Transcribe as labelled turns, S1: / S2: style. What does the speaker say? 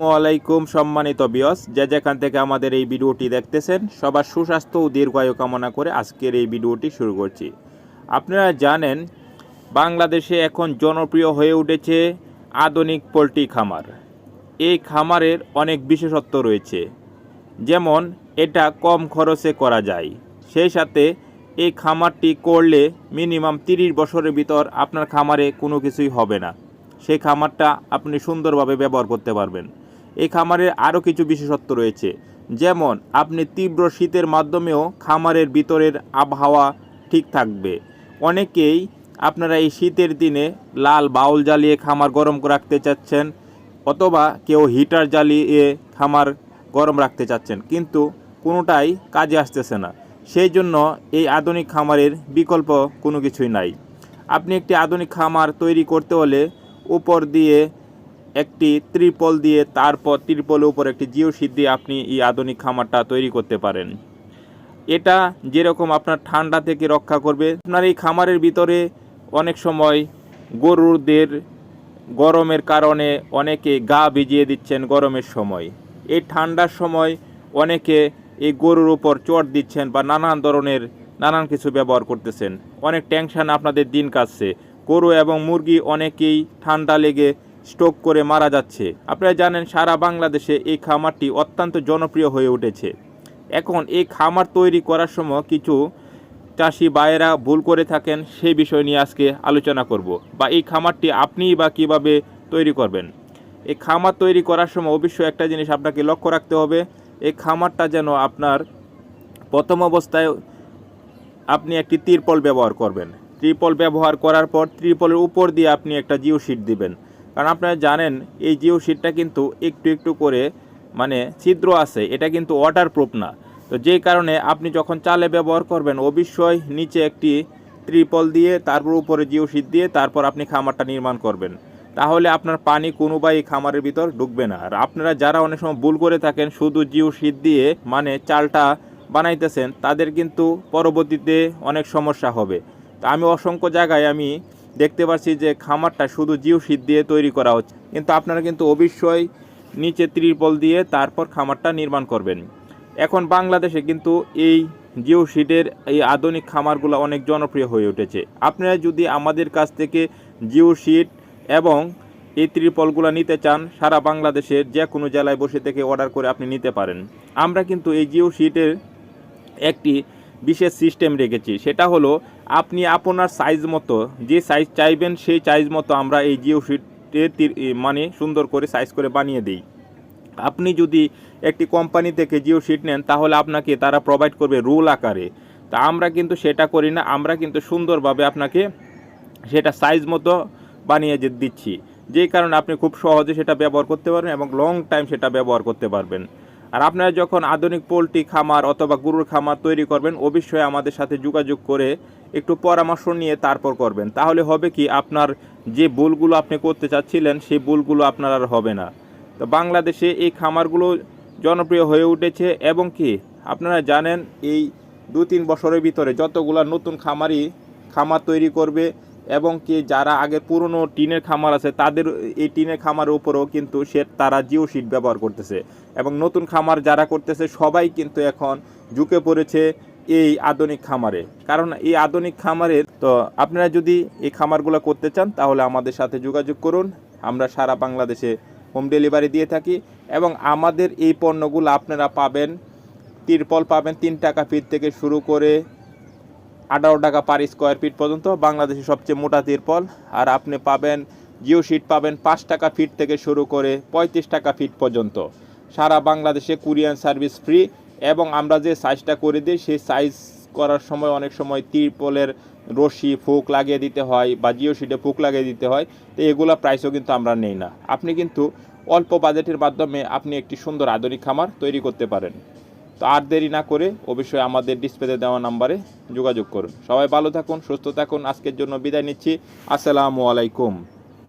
S1: আসসালামাইকুম সম্মানিত বিয়স, যে যেখান থেকে আমাদের এই ভিডিওটি দেখতেছেন, সবার সুস্বাস্থ্য ও দীর্ঘায়ু কামনা করে আজকের এই ভিডিওটি শুরু করছি। আপনারা জানেন, বাংলাদেশে এখন জনপ্রিয় হয়ে উঠেছে আধুনিক পোলট্রি খামার। এই খামারের অনেক বিশেষত্ব রয়েছে। যেমন, এটা কম খরচে করা যায়। সেই সাথে, এই খামারটি করলে মিনিমাম তিরিশ বছরের ভিতর আপনার খামারে কোনো কিছুই হবে না। সেই খামারটা আপনি সুন্দরভাবে ব্যবহার করতে পারবেন। এই খামারের আরও কিছু বিশেষত্ব রয়েছে। যেমন, আপনি তীব্র শীতের মাধ্যমেও খামারের ভিতরের আবহাওয়া ঠিক থাকবে। অনেকেই আপনারা এই শীতের দিনে লাল বাউল জ্বালিয়ে খামার গরম রাখতে চাচ্ছেন অথবা কেউ হিটার জ্বালিয়ে খামার গরম রাখতে চাচ্ছেন, কিন্তু কোনোটাই কাজে আসতেছে না। সেই জন্য এই আধুনিক খামারের বিকল্প কোনো কিছুই নাই। আপনি একটি আধুনিক খামার তৈরি করতে হলে উপর দিয়ে একটি ত্রিপল দিয়ে তারপর ত্রিপলের উপর একটি জিও শীত দিয়ে আপনি এই আধুনিক খামারটা তৈরি করতে পারেন। এটা যেরকম আপনার ঠান্ডা থেকে রক্ষা করবে। আপনার এই খামারের ভিতরে অনেক সময় গরুদের গরমের কারণে অনেকে গা ভিজিয়ে দিচ্ছেন গরমের সময়। এই ঠান্ডার সময় অনেকে এই গরুর উপর চট দিচ্ছেন বা নানান ধরনের নানান কিছু ব্যবহার করতেছেন। অনেক টেনশন আপনাদের দিন কাটছে। গরু এবং মুরগি অনেকেই ঠান্ডা লেগে স্ট্রোক করে মারা যাচ্ছে। আপনারা জানেন সারা বাংলাদেশে এই খামারটি অত্যন্ত জনপ্রিয় হয়ে উঠেছে। এখন এই খামার তৈরি করার সময় কিছু চাষি বায়েরা ভুল করে থাকেন, সেই বিষয় নিয়ে আজকে আলোচনা করব। বা এই খামারটি আপনিই বা কীভাবে তৈরি করবেন? এই খামার তৈরি করার সময় অবশ্যই একটা জিনিস আপনাকে লক্ষ্য রাখতে হবে, এই খামারটা যেন আপনার প্রথম অবস্থায় আপনি একটি তিরপল ব্যবহার করবেন। ত্রিপল ব্যবহার করার পর ত্রিপলের উপর দিয়ে আপনি একটা জিও শিট দিবেন। কারণ আপনারা জানেন, এই জিও শিটটা কিন্তু একটু একটু করে মানে ছিদ্র আছে, এটা কিন্তু ওয়াটার প্রুফ না। তো যেই কারণে আপনি যখন চালে ব্যবহার করবেন, অবশ্যই নিচে একটি ত্রিপল দিয়ে, তারপর উপরে জিও শিট দিয়ে, তারপর আপনি খামারটা নির্মাণ করবেন। তাহলে আপনার পানি কোনো বা এই খামারের ভিতর ঢুকবে না। আর আপনারা যারা অনেক সময় ভুল করে থাকেন, শুধু জিও শিট দিয়ে মানে চালটা বানাইতেছেন, তাদের কিন্তু পরবর্তীতে অনেক সমস্যা হবে। তা আমি অসংখ্য জায়গায় আমি দেখতে পাচ্ছি যে খামারটা শুধু জিও শীত দিয়ে তৈরি করা হচ্ছে। কিন্তু আপনারা কিন্তু অবশ্যই নিচে ত্রিপল দিয়ে তারপর খামারটা নির্মাণ করবেন। এখন বাংলাদেশে কিন্তু এই জিও শিটের এই আধুনিক খামারগুলো অনেক জনপ্রিয় হয়ে উঠেছে। আপনারা যদি আমাদের কাছ থেকে জিও শিট এবং এই ত্রিপলগুলো নিতে চান, সারা বাংলাদেশের যে কোনো জেলায় বসে থেকে অর্ডার করে আপনি নিতে পারেন। আমরা কিন্তু এই জিও শিটের একটি বিশেষ সিস্টেম রেখেছি। সেটা হলো, আপনি আপনার সাইজ মতো, যে সাইজ চাইবেন, সেই সাইজ মতো আমরা এই জিও শিটের মানে সুন্দর করে সাইজ করে বানিয়ে দিই। আপনি যদি একটি কোম্পানি থেকে জিও শিট নেন, তাহলে আপনাকে তারা প্রোভাইড করবে রোল আকারে। তা আমরা কিন্তু সেটা করি না, আমরা কিন্তু সুন্দরভাবে আপনাকে সেটা সাইজ মতো বানিয়ে দিচ্ছি। যেই কারণে আপনি খুব সহজে সেটা ব্যবহার করতে পারবেন এবং লং টাইম সেটা ব্যবহার করতে পারবেন। আর আপনারা যখন আধুনিক পোলট্রি খামার অথবা গরুর খামার তৈরি করবেন, অবশ্যই আমাদের সাথে যোগাযোগ করে একটু পরামর্শ নিয়ে তারপর করবেন। তাহলে হবে কি, আপনার যে ভুলগুলো আপনি করতে চাচ্ছিলেন, সেই ভুলগুলো আপনার আর হবে না। তো বাংলাদেশে এই খামারগুলো জনপ্রিয় হয়ে উঠেছে এবং কি, আপনারা জানেন এই দু তিন বছরের ভিতরে যতগুলো নতুন খামারই খামার তৈরি করবে এবং কি যারা আগে পুরনো টিনের খামার আছে, তাদের এই টিনের খামারের উপরেও কিন্তু সে তারা জিও শিট ব্যবহার করতেছে। এবং নতুন খামার যারা করতেছে, সবাই কিন্তু এখন ঝুঁকে পড়েছে এই আধুনিক খামারে। কারণ এই আধুনিক খামারের, তো আপনারা যদি এই খামারগুলো করতে চান, তাহলে আমাদের সাথে যোগাযোগ করুন। আমরা সারা বাংলাদেশে হোম ডেলিভারি দিয়ে থাকি। এবং আমাদের এই পণ্যগুলো আপনারা পাবেন, তিরপল পাবেন, তিন টাকা ফিট থেকে শুরু করে আঠারো টাকা পার স্কোয়ার ফিট পর্যন্ত বাংলাদেশের সবচেয়ে মোটা তিরপল আর আপনি পাবেন জিও শিট পাবেন পাঁচ টাকা ফিট থেকে শুরু করে পঁয়ত্রিশ টাকা ফিট পর্যন্ত। সারা বাংলাদেশে কুরিয়ান সার্ভিস ফ্রি এবং আমরা যে সাইজটা করে দিই, সেই সাইজ করার সময় অনেক সময় তিরপলের রশি, ফুক লাগিয়ে দিতে হয় বা জিও শিটে ফুক লাগিয়ে দিতে হয়, তো এগুলো প্রাইসও কিন্তু আমরা নেই না। আপনি কিন্তু অল্প বাজেটের মাধ্যমে আপনি একটি সুন্দর আধুনিক খামার তৈরি করতে পারেন। তো আর দেরি না করে অবশ্যই আমাদের ডিসপ্লেতে দেওয়া নাম্বারে যোগাযোগ করুন। সবাই ভালো থাকুন, সুস্থ থাকুন। আজকের জন্য বিদায় নিচ্ছি। আসসালামু আলাইকুম।